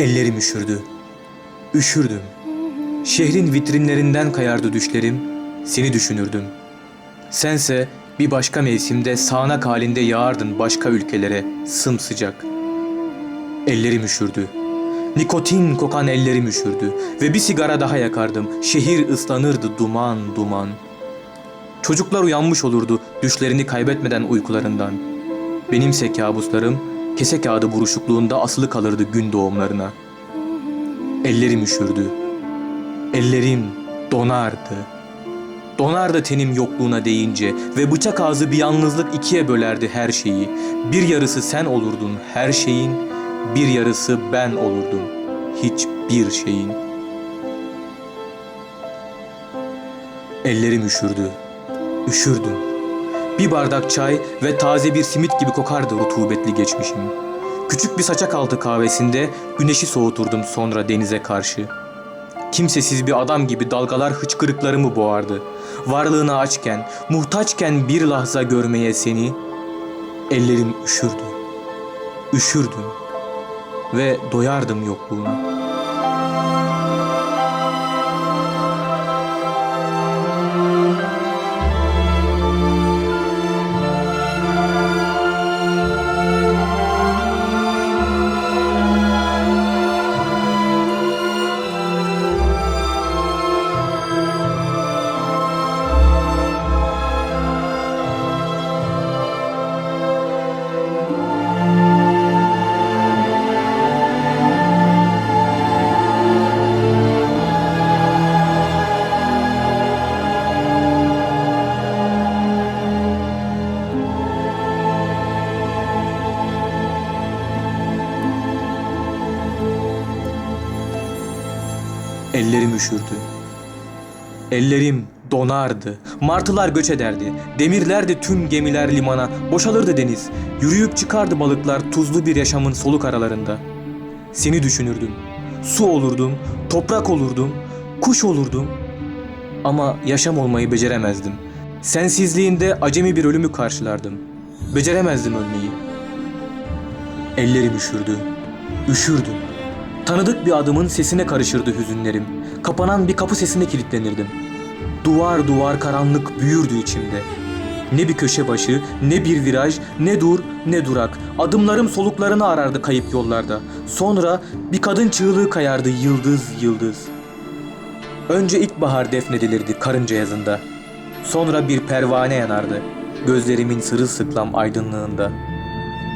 Ellerim üşürdü. Üşürdüm. Şehrin vitrinlerinden kayardı düşlerim, seni düşünürdüm. Sense bir başka mevsimde sağanak halinde yağardın başka ülkelere sımsıcak. Ellerim üşürdü. Nikotin kokan ellerim üşürdü ve bir sigara daha yakardım. Şehir ıslanırdı duman duman. Çocuklar uyanmış olurdu düşlerini kaybetmeden uykularından. Benimse kabuslarım kese kağıdı buruşukluğunda asılı kalırdı gün doğumlarına. Ellerim üşürdü. Ellerim donardı. Donardı tenim yokluğuna değince ve bıçak ağzı bir yalnızlık ikiye bölerdi her şeyi. Bir yarısı sen olurdun her şeyin, bir yarısı ben olurdum hiçbir şeyin. Ellerim üşürdü, üşürdüm. Bir bardak çay ve taze bir simit gibi kokardı rutubetli geçmişim. Küçük bir saçak altı kahvesinde güneşi soğuturdum sonra denize karşı. Kimsesiz bir adam gibi dalgalar hıçkırıklarımı boğardı. Varlığına açken, muhtaçken bir lahza görmeye seni, ellerim üşürdü. Üşürdüm ve doyardım yokluğuna. Ellerim üşürdü. Ellerim donardı. Martılar göç ederdi. Demirlerdi tüm gemiler limana. Boşalırdı deniz. Yürüyüp çıkardı balıklar tuzlu bir yaşamın soluk aralarında. Seni düşünürdüm. Su olurdum, toprak olurdum, kuş olurdum. Ama yaşam olmayı beceremezdim. Sensizliğinde acemi bir ölümü karşılardım. Beceremezdim ölmeyi. Ellerim üşürdü. Üşürdüm. Tanıdık bir adımın sesine karışırdı hüzünlerim. Kapanan bir kapı sesine kilitlenirdim. Duvar duvar karanlık büyürdü içimde. Ne bir köşe başı, ne bir viraj, ne dur, ne durak. Adımlarım soluklarını arardı kayıp yollarda. Sonra bir kadın çığlığı kayardı yıldız yıldız. Önce ilkbahar defnedilirdi karınca yazında. Sonra bir pervane yanardı. Gözlerimin sırılsıklam aydınlığında.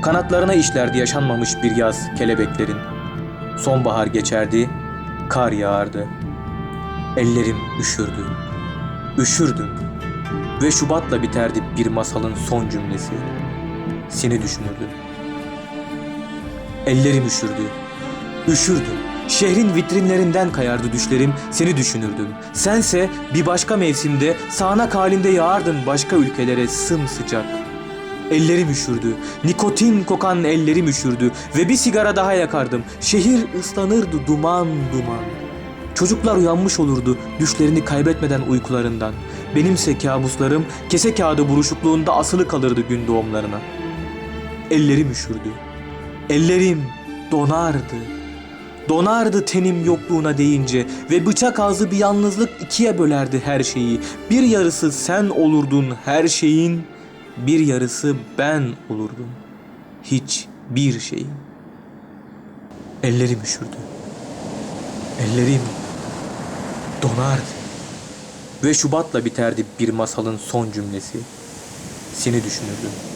Kanatlarına işlerdi yaşanmamış bir yaz kelebeklerin. Sonbahar geçerdi, kar yağardı. Ellerim üşürdü. Üşürdüm. Ve Şubat'la biterdi bir masalın son cümlesi. Seni düşünürdüm. Ellerim üşürdü. Üşürdüm. Şehrin vitrinlerinden kayardı düşlerim, seni düşünürdüm. Sense bir başka mevsimde sağanak halinde yağardın başka ülkelere sımsıcak. Ellerim üşürdü. Nikotin kokan ellerim üşürdü ve bir sigara daha yakardım. Şehir ıslanırdı duman duman. Çocuklar uyanmış olurdu düşlerini kaybetmeden uykularından. Benimse kabuslarım kese kağıdı buruşukluğunda asılı kalırdı gün doğumlarına. Ellerim üşürdü. Ellerim donardı. Donardı tenim yokluğuna değince ve bıçak ağzı bir yalnızlık ikiye bölerdi her şeyi. Bir yarısı sen olurdun her şeyin, bir yarısı ben olurdum. Hiç bir şeyin. Ellerim üşürdü. Ellerim donardı. Ve Şubat'la biterdi bir masalın son cümlesi. Seni düşünürdüm.